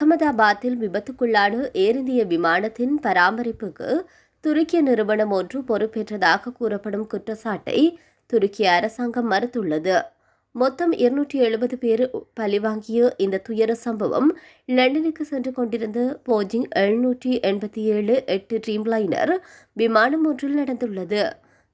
அகமதாபாத்தில் விபத்துக்குள்ளான ஏர் இந்திய விமானத்தின் பராமரிப்புக்கு துருக்கிய நிறுவனம் ஒன்று பொறுப்பேற்றதாக கூறப்படும் குற்றச்சாட்டை துருக்கிய அரசாங்கம் மறுத்துள்ளது. மொத்தம் இருநூற்றி எழுபது பேர் பழிவாங்கிய இந்த துயர சம்பவம் லண்டனுக்கு சென்று கொண்டிருந்த போஜிங் எழுநூற்றி எண்பத்தி ஏழு எட்டு ட்ரீம்லைனர் விமானம் ஒன்றில் நடந்துள்ளது.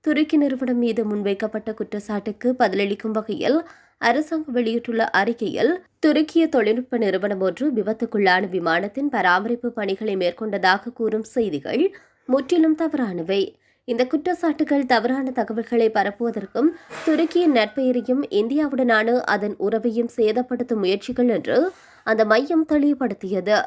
துருக்கி நிறுவனம் மீது முன்வைக்கப்பட்ட குற்றச்சாட்டுக்கு பதிலளிக்கும் வகையில் அரசாங்கம் வெளியிட்டுள்ள அறிக்கையில் துருக்கிய தொழில்நுட்ப நிறுவனம் ஒன்று விபத்துக்குள்ளான விமானத்தின் பராமரிப்பு பணிகளை மேற்கொண்டதாக கூறும் செய்திகள் முற்றிலும் தவறானவை. இந்த குற்றச்சாட்டுகள் தவறான தகவல்களை பரப்புவதற்கும் துருக்கியின் நட்பெயரையும் இந்தியாவுடனான அதன் உறவையும் சேதப்படுத்தும் முயற்சிகள் என்று அந்த மையம் தெளிவுபடுத்தியது.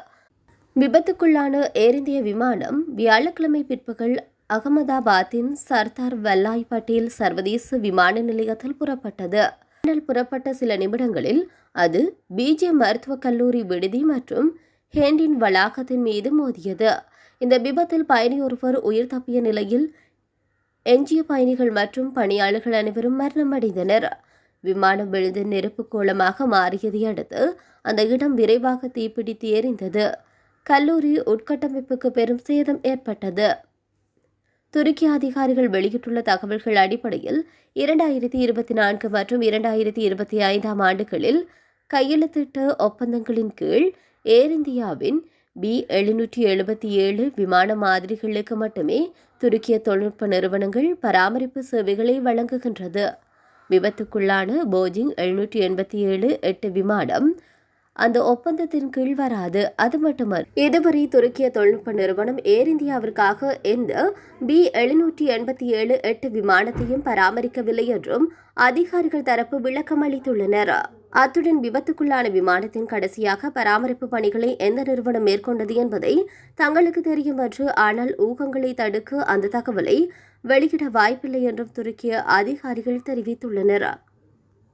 விபத்துக்குள்ளான ஏர் இந்திய விமானம் வியாழக்கிழமை பிற்பகல் அகமதாபாத்தின் சர்தார் வல்லாய் பட்டேல் சர்வதேச விமான நிலையத்தில் புறப்பட்டது. ஆனால் புறப்பட்ட சில நிமிடங்களில் அது பிஜே மருத்துவக் கல்லூரி விடுதி மற்றும் ஹேண்டின் வளாகத்தின் மீது மோதியது. இந்த விபத்தில் பயணி ஒருவர் உயிர் தப்பிய நிலையில் எஞ்சிய பயணிகள் மற்றும் பணியாளர்கள் அனைவரும் மரணமடைந்தனர். விமானம் விழுந்து நெருப்பு கோலமாக மாறியதை அடுத்து அந்த இடம் விரைவாக தீப்பிடித்து எரிந்தது. கல்லூரி உட்கட்டமைப்புக்கு பெரும் சேதம் ஏற்பட்டது. துருக்கி அதிகாரிகள் வெளியிட்டுள்ள தகவல்கள் அடிப்படையில் இரண்டாயிரத்தி இருபத்தி நான்கு மற்றும் இரண்டாயிரத்தி இருபத்தி ஐந்தாம் ஆண்டுகளில் கையெழுத்திட்ட ஒப்பந்தங்களின் கீழ் ஏர் இந்தியாவின் பி எழுநூற்றி எழுபத்தி ஏழு விமான மாதிரிகளுக்கு மட்டுமே துருக்கிய தொழில்நுட்ப நிறுவனங்கள் பராமரிப்பு சேவைகளை வழங்குகின்றது. விபத்துக்குள்ளான போஜிங் எழுநூற்றி எண்பத்தி ஏழு எட்டு விமானம் அந்த ஒப்பந்தத்தின் கீழ் வராது. அது மட்டுமல்ல இதுவரை துருக்கிய தொழில்நுட்ப நிறுவனம் ஏர் இந்தியாவிற்காக எந்த பி எழுநூற்றி எண்பத்தி ஏழு எட்டு விமானத்தையும் பராமரிக்கவில்லை என்றும் அதிகாரிகள் தரப்பு விளக்கம் அளித்துள்ளனர். அத்துடன் விபத்துக்குள்ளான விமானத்தின் கடைசியாக பராமரிப்பு பணிகளை எந்த நிறுவனம் மேற்கொண்டது என்பதை தங்களுக்கு தெரியும் என்று ஆனால் ஊகங்களை தடுக்க அந்த தகவலை வெளியிட வாய்ப்பில்லை என்றும் துருக்கிய அதிகாரிகள் தெரிவித்துள்ளனர்.